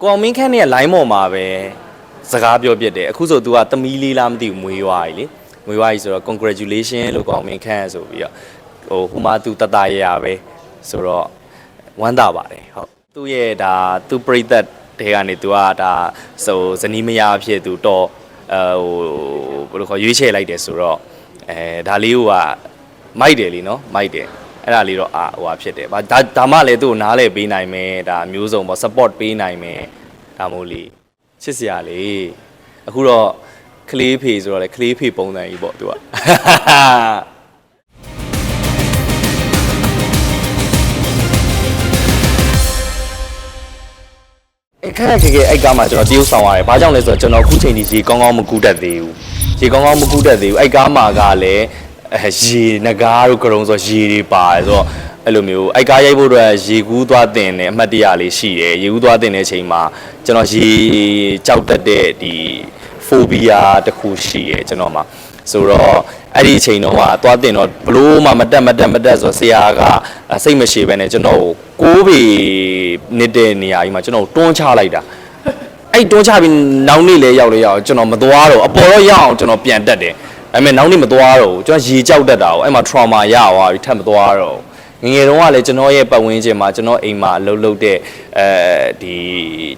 ကိုအောင်မင်းခန့်နဲ့ line ပေါ်မှာပဲစကားပြောပြတယ်အခုဆို तू ကသမီးလေးလားမသိဘူးမွေးသွားပြီလေမွေးသွားပြီဆိုတော့ congratulation လို့ကိုအောင်မင်းခန့်ဆိုပြီးတော့ဟိုဟိုမှာ तू တတရရပဲဆိုတော့ဝမ်းသာပါတယ်ဟုတ်သူ့ရဲ့ဒါသူ့ပြိသက်တွေကနေ तू ကဒါဆိုဇနီးမယားအဖြစ် तू တော့အဲဟိုဘယ်လိုခေါ်ရွေးချယ်လိုက်တယ်ဆိုတော့အဲဒါလေးကမိုက်တယ်လीနော်မိုက်တယ် အဲ့ဒါလေးတော့အာဟိုဟာဖြစ်တယ်။ဗာဒါဒါမှလည်းသူ့ကိုနားလဲပေးနိုင်မယ်ဒါမျိုးစုံပေါ့ support ပေးနိုင်မယ်ဒါမို့လေချစ်စရာလေအခုတော့ကလေးဖေဆိုတော့လေကလေးဖေပုံစံကြီးပေါ့သူကအခက်ခက်ခဲအဲ့ကမှကျွန်တော်တရုပ်ဆောင်ရတယ်။ဘာကြောင့်လဲဆိုတော့ကျွန်တော်အခုချိန်ဒီရေကောင်းကောင်းမကူးတတ်သေးဘူး။ရေကောင်းကောင်းမကူးတတ်သေးဘူး။အဲ့ကားမှာကလည်း အဲရေနဂါးတို့ကရုံဆိုရေတွေပါတယ်ဆိုတော့အဲ့လိုမျိုးအဲ့ကားရိုက်ဖို့အတွက်ရေကူးသွားတင်တယ်အမှတ်တရလေးရှိတယ်။ရေကူးသွားတင်တဲ့အချိန်မှာကျွန်တော်ရေကြောက်တတ်တဲ့ဒီဖိုဘီယာတစ်ခုရှိတယ်ကျွန်တော်မှာဆိုတော့အဲ့ဒီအချိန်တော့ကသွားတင်တော့ဘလို့မှမတက်မတက်မတက်ဆိုတော့ဆရာကစိတ်မရှိဘဲနဲ့ကျွန်တော်ကိုကိုးပေနေတဲ့နေရာကြီးမှာကျွန်တော်တွန်းချလိုက်တာအဲ့တွန်းချပြီးနောက်နေ့လဲရောက်လဲရောက်ကျွန်တော်မသွားတော့အပေါ်တော့ရအောင်ကျွန်တော်ပြန်တက်တယ် ဒါပေမဲ့နောက်နေ့မသွားတော့ဘူးကျွန်တော်ရေကြောက်တက်တာကိုအဲ့မှာ trauma ရသွားပြီထပ်မသွားတော့ဘူးငယ်ငယ်တုန်းကလည်းကျွန်တော်ရဲ့ပတ်ဝန်းကျင်မှာကျွန်တော်အိမ်မှာအလုပ်လုပ်တဲ့အဲဒီ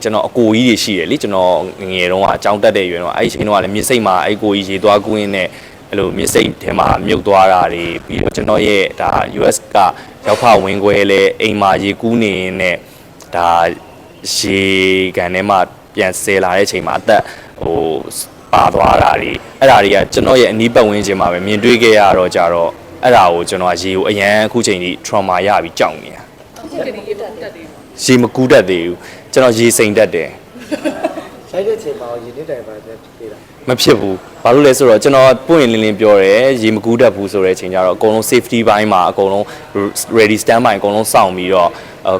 ကျွန်တော်အကိုကြီးတွေရှိတယ်လीကျွန်တော်ငယ်ငယ်တုန်းကအကြောင်းတက်တဲ့ရွယ်တော့အဲ့ဒီအချိန်တုန်းကလည်းမြစ်စိတ်မှာအဲ့ကိုကြီးရေသွားကူးရင်းနဲ့အဲ့လိုမြစ်စိတ်ထဲမှာမြုပ်သွားတာတွေပြီးတော့ကျွန်တော်ရဲ့ဒါ US ကရောက်ဖဝင်ခွဲလဲအိမ်မှာရေကူးနေရင်းနဲ့ဒါရေကန်ထဲမှာပြန်ဆယ်လာတဲ့အချိန်မှာအသက်ဟို ပါသွားတာတွေအဲ့ဒါတွေကကျွန်တော်ရဲ့အနီးပတ်ဝန်းကျင်မှာပဲမြင်တွေ့ခဲ့ရတော့ကြတော့အဲ့ဒါကိုကျွန်တော်ကရေကိုအရန်အခုချိန်ထိ trauma ရပြီးကြောက်နေတာအခုကလေးရေပုံတက်တယ်ရေမကူးတတ်သေးဘူးကျွန်တော်ရေစိမ်တတ်တယ်ရိုက်တဲ့ချိန်မှာရင်းနေတိုင်ပါပဲပြေးတာမဖြစ်ဘူးဘာလို့လဲဆိုတော့ကျွန်တော်ပွင့်လင်းလင်းပြောတယ်ရေမကူးတတ်ဘူးဆိုတဲ့အချိန်ကျတော့အကုန်လုံး safety ဘိုင်းမှာအကုန်လုံး ready stand by အကုန်လုံးစောင့်ပြီးတော့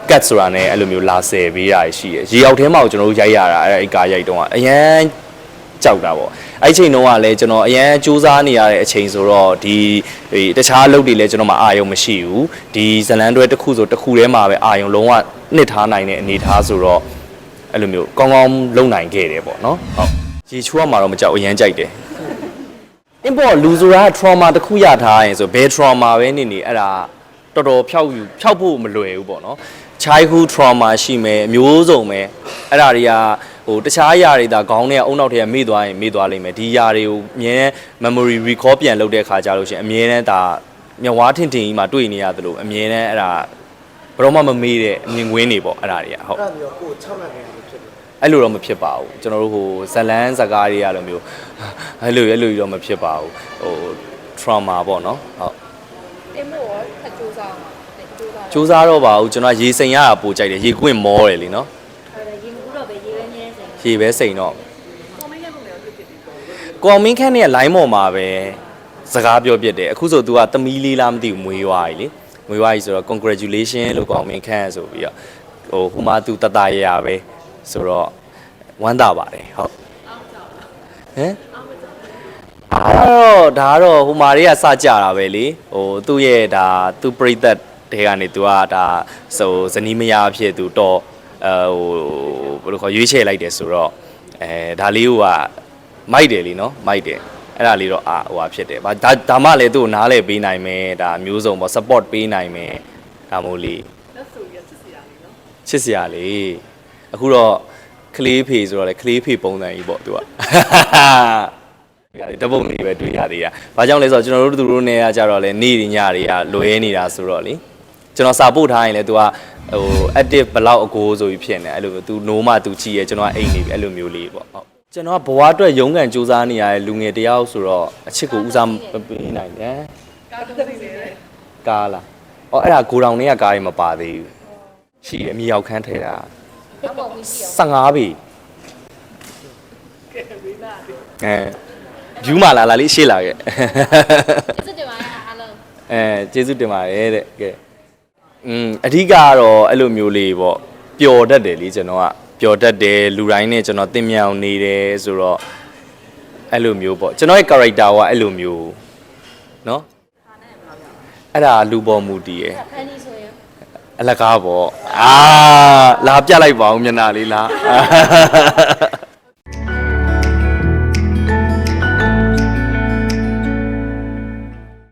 cut ဆိုတာနဲ့အဲ့လိုမျိုးလာဆယ်ပေးတာရှိတယ်ရေရောက်ထဲမှာကိုကျွန်တော်တို့ရိုက်ရတာအဲ့အဲ့ကားရိုက်တော့အရန် ကြောက်တာပေါ့အဲ့ချိန်တုန်းကလည်းကျွန်တော်အရန်စူးစမ်းနေရတဲ့အချိန်ဆိုတော့ဒီဒီတခြားအလုပ်တွေလည်းကျွန်တော်မှအာရုံမရှိဘူးဒီဇလန်တွဲတစ်ခုဆိုတစ်ခုထဲမှာပဲအာရုံလုံးဝနှစ်ထားနိုင်တဲ့အနေအထားဆိုတော့အဲ့လိုမျိုးကောင်းကောင်းလုံနိုင်ခဲ့တယ်ပေါ့နော်ဟုတ်ရေချိုးရမှာတော့မကြောက်အရန်ကြိုက်တယ်အင်းပေါ့လူဆိုတာက trauma တစ်ခုရထားရင်ဆိုဘယ် trauma ပဲနေနေအဲ့ဒါတော်တော်ဖြောက်ယူဖြောက်ဖို့မလွယ်ဘူးပေါ့နော် childhood trauma ရှိမယ်အမျိုးစုံပဲအဲ့ဒါတွေက ဟိုတခြားအရာတွေဒါခေါင်းထဲကအုံနောက်ထဲကမေ့သွားရင်မေ့သွားလိမ့်မယ်ဒီအရာတွေကိုအမြဲတမ်း memory recall ပြန်လုပ်တဲ့အခါကြလို့ရှိရင်အမြဲတမ်းဒါမျက်ဝါးထင်ထင်ကြီးမှတွေ့နေရသလိုအမြဲတမ်းအဲ့ဒါဘယ်တော့မှမမေ့တဲ့အမြင်ကွင်းတွေပေါ့အဲ့ဒါတွေကဟုတ်အဲ့ဒါမျိုးကို6လခဲ့လို့ဖြစ်တယ်အဲ့လိုတော့မဖြစ်ပါဘူးကျွန်တော်တို့ဟိုဇလန်းဇကားတွေကလိုမျိုးအဲ့လိုအဲ့လိုတော့မဖြစ်ပါဘူးဟို trauma ပေါ့နော်ဟုတ်တင်မို့ရောဖတ်ကြိုးစားတယ်ကြိုးစားစူးစားတော့ပါဘူးကျွန်တော်ရေစိမ်ရတာပိုကြိုက်တယ်ရေကွင့်မောတယ်လीနော် အဲ့ဒါရင်ကူတော့ပဲရေပဲမြဲစိန် ရေပဲစိမ်တော့ကွန်မန့်ရဲ့ပုံလေးကိုဖြစ်ဖြစ်ပေါ့ကိုအောင်မင်းခန့်နဲ့ line ပေါ်မှာပဲစကားပြောပြတယ်အခုဆို तू ကသမီးလေးလားမသိဘူးမွေးသွားပြီလေမွေးသွားပြီဆိုတော့ congratulation လို့ကိုအောင်မင်းခန့်ဆိုပြီးတော့ဟိုဟိုမှာ तू တတရရပဲဆိုတော့ဝမ်းသာပါတယ်ဟုတ်ဟမ်အဲ့တော့ဒါကတော့ဟိုမာတွေကစကြတာပဲလေဟိုသူ့ရဲ့ဒါသူ့ပြိသက်တွေကနေသူကဒါဆိုဇနီးမယားအဖြစ်သူတော့အဲ ဟိုဘယ်လိုခေါ်ရွေးချယ်လိုက်တယ်ဆိုတော့အဲဒါလေးကမိုက်တယ်လीနော်မိုက်တယ်အဲ့ဒါလေးတော့အာဟိုဟာဖြစ်တယ်ဗာဒါဒါမှလည်းသူ့ကိုနားလဲပေးနိုင်မယ်ဒါမျိုးစုံပေါ့ support ပေးနိုင်မယ်ဒါမို့လေလက်ဆိုရချစ်စရာလေးနော်ချစ်စရာလေအခုတော့ကလေးဖေဆိုတော့လေကလေးဖေပုံစံကြီးပေါ့သူကရတယ်တပုတ်နေပဲတွေ့ရသေးတာ။ဘာကြောင့်လဲဆိုတော့ကျွန်တော်တို့သူတို့နေရကြတော့လေနေ့ညတွေကလွဲနေတာဆိုတော့လေကျွန်တော်စာပို့ထားရင်လေ तू က ဟို active ဘလောက်အကိုဆိုပြီးဖြစ်နေအဲ့လိုမျိုး तू နိုးမှ तू ကြည့်ရဲကျွန်တော်ကအိမ်နေပြီအဲ့လိုမျိုးလေးပေါ့ဟုတ်ကျွန်တော်ကဘဝအတွက်ရုန်းကန်စူးစမ်းနေရတဲ့လူငယ်တယောက်ဆိုတော့အချစ်ကိုဦးစားမပေးနိုင်တယ်ကားတက်နေတယ်ကားလားအော်အဲ့ဒါကိုတောင်တွေကကားတွေမပါသေးဘူးရှိတယ်မြေရောက်ခန်းထဲတာတော့ပုံပြီးရှိအောင်15ပေကဲဝေးလာတယ်အဲဂျူးမာလာလာလေးရှေ့လာခဲ့စစ်တယ်ပါအားလုံးအဲကျေးဇူးတင်ပါတယ်တဲ့ကဲ อืมအဓိကကတော့အဲ့လိုမျိုးလေးပေါ့ပျော်တတ်တယ်လေကျွန်တော်ကပျော်တတ်တယ်လူတိုင်းနဲ့ကျွန်တော်တင်မြောင်နေတယ်ဆိုတော့အဲ့လိုမျိုးပေါ့ကျွန်တော်ရဲ့ character ကအဲ့လိုမျိုးเนาะအဲ့ဒါလူပေါ်မူတည်ရယ် ဖန်နီဆိုရင် အ အလကားပေါ့အာလာပြလိုက်ပါဦးမျက်နှာလေးလား